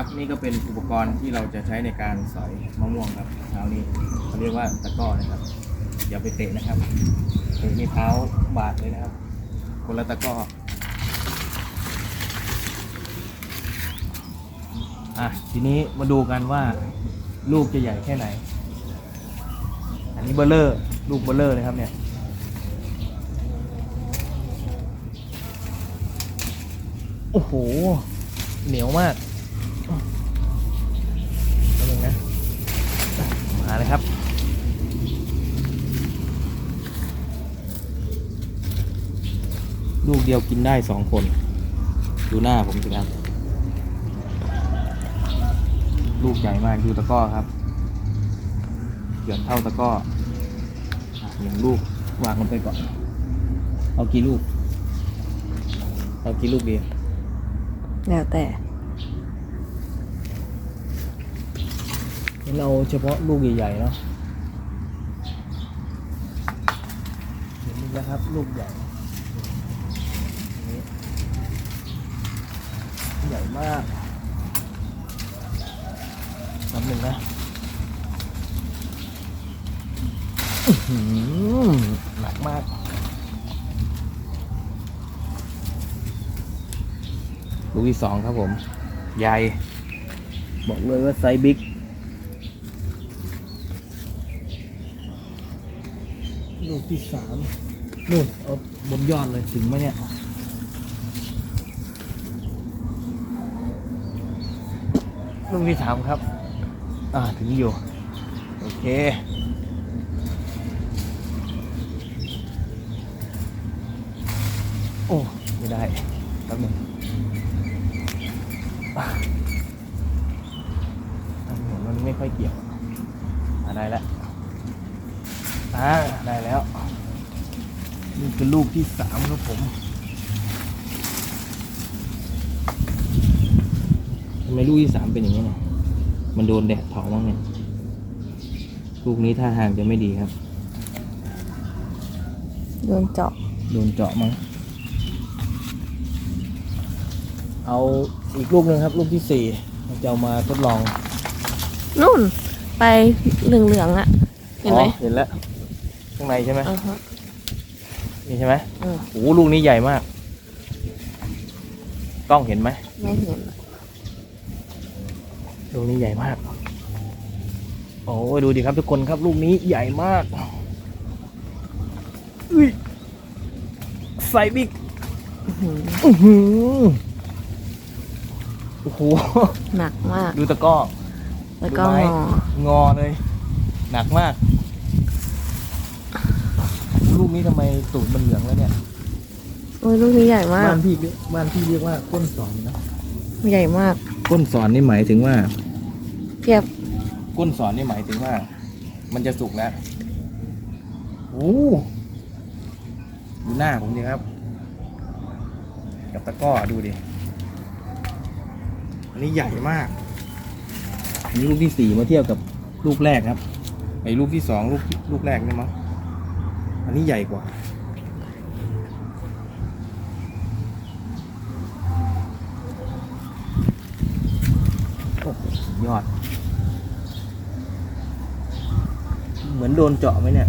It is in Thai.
ครับนี่ก็เป็นอุปกรณ์ที่เราจะใช้ในการสอยมะม่วงครับเท้านี้เขาเรียกว่าตะกร้อนะครับอย่าไปเตะนะครับเตะนี่เท้าบาดเลยนะครับ คนละตะกร้ออะทีนี้มาดูกันว่าลูกจะใหญ่แค่ไหน อันนี้เบลเลอร์ลูกเบลเลอร์เลยครับเนี่ยโอ้โห เหนียวมาก เลยครับ ลูกเดียวกินได้สองคน ดูหน้าผมสิครับ ลูกใหญ่มากดูตะก้อครับเกือบเท่าตะก้ออะหนึ่งลูกวางลงไปก่อน เอากี่ลูก เอากี่ลูกดี แล้วแต่ เราเฉพาะลูกใหญ่ๆเนาะเห็นไหมครับลูกใหญ่ใหญ่มากนับหนึ่งนะอื้อหือหนักมากลูกที่สองครับผม ใหญ่ บอกเลยว่าไซส์บิ๊ก ลูกที่สามนู่นเอาบนยอดเลยถึงไหมเนี่ยลูกที่สามครับ อ่าถึงอยู่ โอเคโอ้ไม่ได้แป๊บหนึงอะอันนี้มันไม่ค่อยเกี่ยวอ่าได้แล้ว อ่าได้แล้ว นี่คือลูกที่สามครับผมทำไมลูกที่สามเป็นอย่างนี้เนี่ยมันโดนแดดเผาบ้างเนี่ย ลูกนี้ท่าทางจะไม่ดีครับ โดนเจาะ โดนเจาะมั้ง เอาอีกลูกหนึ่งครับ ลูกที่สี่เราจะเอามาทดลอง นู่น ไปเหลืองๆอะเห็นไหมอ๋อเห็นแล้ว ข้างในใช่ไหมอ่าฮะนี่ใช่ไหมเออโอ้โหลูกนี้ใหญ่มาก กล้องเห็นไหมไม่เห็นลูกนี้ใหญ่มาก โอ้ยดูดิครับทุกคนครับลูกนี้ใหญ่มากอุ้ยไซส์บิ๊กอื้อหืออื้อหือโอ้โห หนักมาก ดูตะกร้อ แล้วก็ดูไม้ งองอเลย หนักมาก ลูกนี้ทำไมตูดมันเหลืองแล้วเนี่ยโอ้ยลูกนี้ใหญ่มาก บ้านพี่เรียกบ้านพี่เรียกว่าก้นสอนนะใหญ่มากก้นสอนนี่หมายถึงว่า เทียบก้นสอนนี่หมายถึงว่า มันจะสุกแล้วโอ้ดูหน้าผมดิครับ กับตะกร้อดูดิ อันนี้ใหญ่มาก อันนี้ลูกที่สี่มาเทียบกับลูกแรกครับ ไอ้ลูกที่สองลูกลูกแรกนี่มั้ง อันนี้ใหญ่กว่า โอ้ยอด เหมือนโดนเจาะไหมเนี่ย